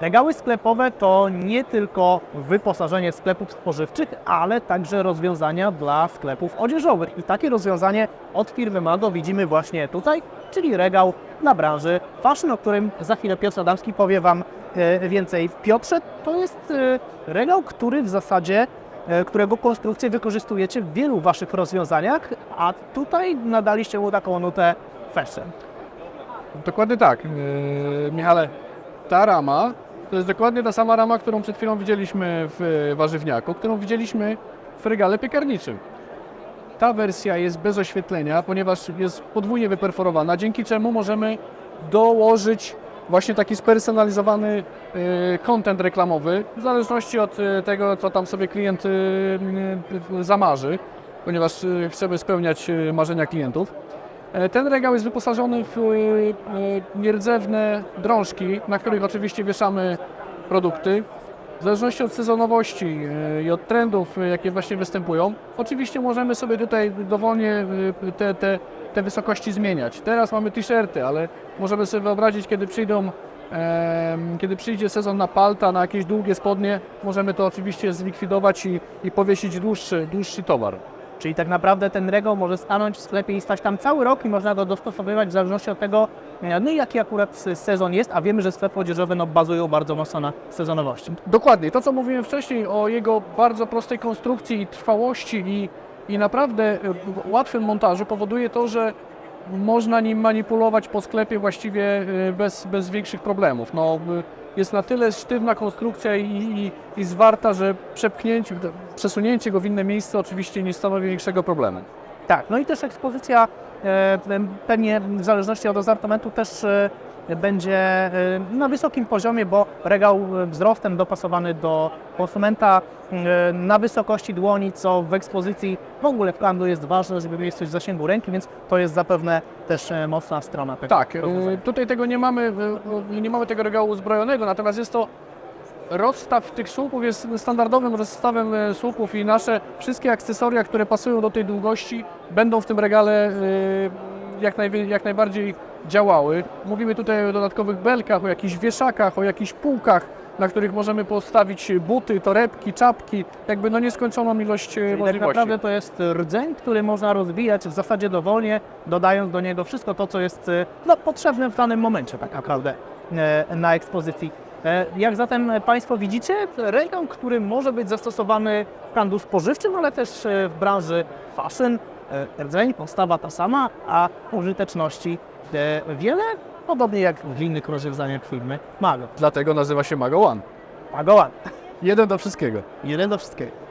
Regały sklepowe to nie tylko wyposażenie sklepów spożywczych, ale także rozwiązania dla sklepów odzieżowych. I takie rozwiązanie od firmy Mago widzimy właśnie tutaj, czyli regał na branży fashion, o którym za chwilę Piotr Adamski powie Wam e, więcej. Piotrze, to jest e, regał, który w zasadzie, e, którego konstrukcję wykorzystujecie w wielu Waszych rozwiązaniach, a tutaj nadaliście mu taką nutę fashion. Dokładnie tak. Michale, ta rama to jest dokładnie ta sama rama, którą przed chwilą widzieliśmy w warzywniaku, którą widzieliśmy w regale piekarniczym. Ta wersja jest bez oświetlenia, ponieważ jest podwójnie wyperforowana, dzięki czemu możemy dołożyć właśnie taki spersonalizowany yy, content reklamowy, w zależności od yy, tego, co tam sobie klient zamarzy, ponieważ chcemy spełniać marzenia klientów. E, Ten regał jest wyposażony w e, e, nierdzewne drążki, na których oczywiście wieszamy produkty. W zależności od sezonowości i od trendów, jakie właśnie występują, oczywiście możemy sobie tutaj dowolnie te, te, te wysokości zmieniać. Teraz mamy t-shirty, ale możemy sobie wyobrazić, kiedy przyjdą, kiedy przyjdzie sezon na palta, na jakieś długie spodnie, możemy to oczywiście zlikwidować i, i powiesić dłuższy, dłuższy towar. Czyli tak naprawdę ten regał może stanąć w sklepie i stać tam cały rok i można go dostosowywać w zależności od tego, e, no jaki akurat sezon jest, a wiemy, że sklepy odzieżowe no, bazują bardzo mocno na sezonowości. Dokładnie, to co mówiłem wcześniej o jego bardzo prostej konstrukcji i trwałości i, i naprawdę e, łatwym montażu powoduje to, że można nim manipulować po sklepie właściwie e, bez, bez większych problemów. No, e, jest na tyle sztywna konstrukcja i, i, i zwarta, że przepchnięcie, przesunięcie go w inne miejsce oczywiście nie stanowi większego problemu. Tak, no i też ekspozycja e, pewnie w zależności od asortymentu też będzie e, na wysokim poziomie, bo regał wzrostem dopasowany do konsumenta e, na wysokości dłoni, co w ekspozycji w ogóle w handlu jest ważne, żeby mieć coś w zasięgu ręki, więc to jest zapewne też e, mocna strona tego Tak, tutaj tego nie mamy, nie mamy tego regału uzbrojonego, natomiast jest to rozstaw tych słupów jest standardowym rozstawem słupów i nasze wszystkie akcesoria, które pasują do tej długości będą w tym regale jak najbardziej działały. Mówimy tutaj o dodatkowych belkach, o jakichś wieszakach, o jakichś półkach, na których możemy postawić buty, torebki, czapki, jakby no nieskończoną ilość e, Czyli tak możliwości. naprawdę to jest rdzeń, który można rozwijać w zasadzie dowolnie, dodając do niego wszystko to, co jest e, no, potrzebne w danym momencie tak naprawdę e, na ekspozycji. Jak zatem Państwo widzicie, regał, który może być zastosowany w handlu spożywczym, ale też w branży fashion, rdzeń, postawa ta sama, a użyteczności e, wiele, podobnie jak w innych rozwiązaniach firmy Mago. Dlatego nazywa się Mago One. Mago One. Jeden do wszystkiego. Jeden do wszystkiego.